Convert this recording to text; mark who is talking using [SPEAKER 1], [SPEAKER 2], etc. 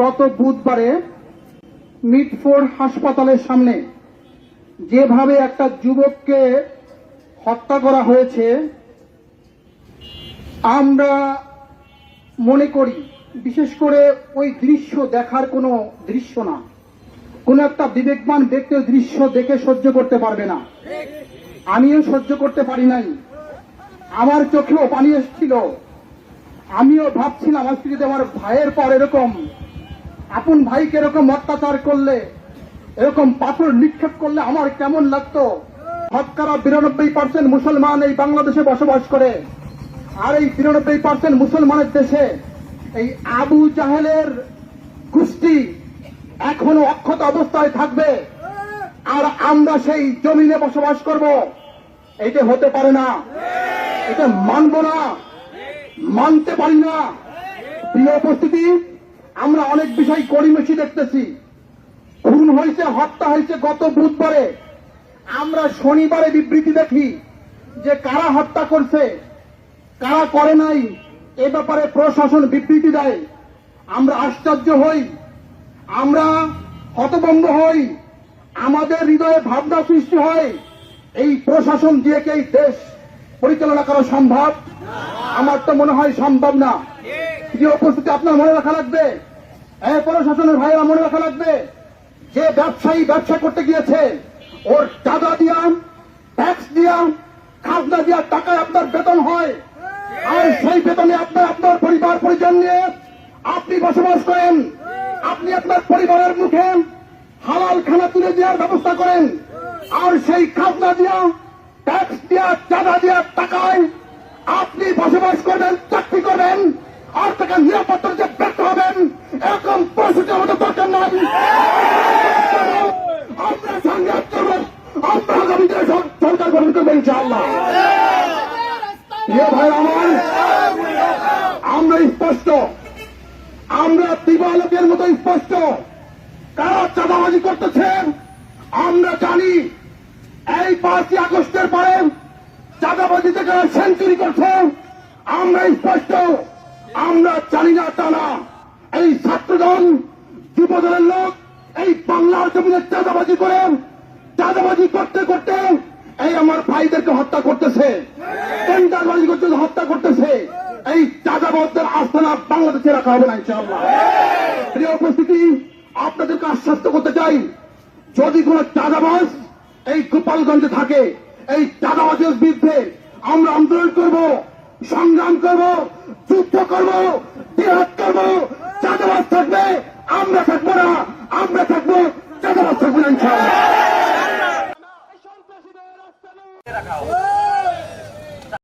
[SPEAKER 1] গত বুধবারে মিটফোর্ড হাসপাতালের সামনে যেভাবে একটা যুবককে হত্যা করা হয়েছে, আমরা মনে করি, বিশেষ করে ওই দৃশ্য দেখার কোনো দৃশ্য না। কোন একটা বিবেকবান ব্যক্তি দৃশ্য দেখে সহ্য করতে পারবে না। আমিও সহ্য করতে পারি নাই। আমার চোখেও পানি এসেছিল। আমিও ভাবছিলাম, আমার স্ত্রীতে আমার ভাইয়ের পর এরকম। আপন ভাইকে এরকম অত্যাচার করলে, এরকম পাথর নিক্ষেপ করলে আমার কেমন লাগতো? শতকরা বিরানব্বই পার্সেন্ট মুসলমান এই বাংলাদেশে বসবাস করে। আর এই বিরানব্বই পার্সেন্ট মুসলমানের দেশে এই আবু জাহেলের কুষ্টি এখনও অক্ষত অবস্থায় থাকবে। আর আমরা সেই জমিনে বসবাস করব। এটা হতে পারে না। এটা মানব না। মানতে পারি না। প্রিয় উপস্থিতি আমরা অনেক বিষয় গড়িমেশি দেখতেছি। খুন হয়েছে, হত্যা হয়েছে গত বুধবারে। আমরা শনিবারে বিবৃতি দেখি যে কারা হত্যা করছে, কারা করে নাই, এ ব্যাপারে প্রশাসন বিবৃতি দেয়। আমরা আশ্চর্য হই। আমরা হতভম্ব হই। আমাদের হৃদয়ে ভাবনা সৃষ্টি হয়, এই প্রশাসন দিয়ে কি দেশ পরিচালনা করা সম্ভব? আমার তো মনে হয় সম্ভব না। যে উপস্থিতি আপনার মনে রাখা লাগবে? প্রশাসনের ভাইরা মনে রাখা লাগবে? যে ব্যবসায়ী ব্যবসা করতে গিয়েছে, ওর চাঁদা দিয়া ট্যাক্স দিয়া খাজনা দিয়া টাকায় আপনার বেতন হয়। আর সেই বেতনে আপনার আপনার পরিবার, পরিজন নিয়ে আপনি বসবাস করেন। আপনি আপনার পরিবারের মুখে হালাল খানা তুলে দেওয়ার ব্যবস্থা করেন। আর সেই খাজনা দিয়া ট্যাক্স দিয়া, চাঁদা দিয়া টাকায় আপনি বসবাস করবেন, চাকরি করবেন। টাকা নিরাপত্তা যে ব্যর্থ হবেন। এরকম পরিস্থিতি আমাদের দরকার নাই। আমরা আমরা আগামী দিনে সরকার গঠন করব ইনশাআল্লাহ। ভাই আমার, আমরা স্পষ্ট। আমরা দিবালকের মতো স্পষ্ট। কারা চাঁদাবাজি করতেছেন, আমরা জানি এই পাঁচই আগস্টের পরে চাঁদাবাজিতে কারা সেঞ্চুরি করছে। আমরা স্পষ্ট। আমরা জানি না তা না। এই ছাত্রদল, যুবদলের লোক এই বাংলার জমিনে চাঁদাবাজি করে, চাঁদাবাজি করতে করতে এই আমার ভাইদেরকে হত্যা করতেছে। টেন্ডারবাজি করতে হত্যা করতেছে। এই চাঁদাবাজদের আস্থানা বাংলাদেশে রাখা হবে না, ইনশাআল্লাহ। উপস্থিতি, আপনাদেরকে আশ্বস্ত করতে চাই, যদি কোন চাঁদাবাজ এই গোপালগঞ্জে থাকে, এই চাঁদাবাজের বিরুদ্ধে আমরা আন্দোলন করব। সংগ্রাম করব, যুদ্ধ করব বিরাট করব। চাঁদাবাজ থাকবে, আমরা থাকব না, আমরা থাকব চাঁদাবাজ থাকব না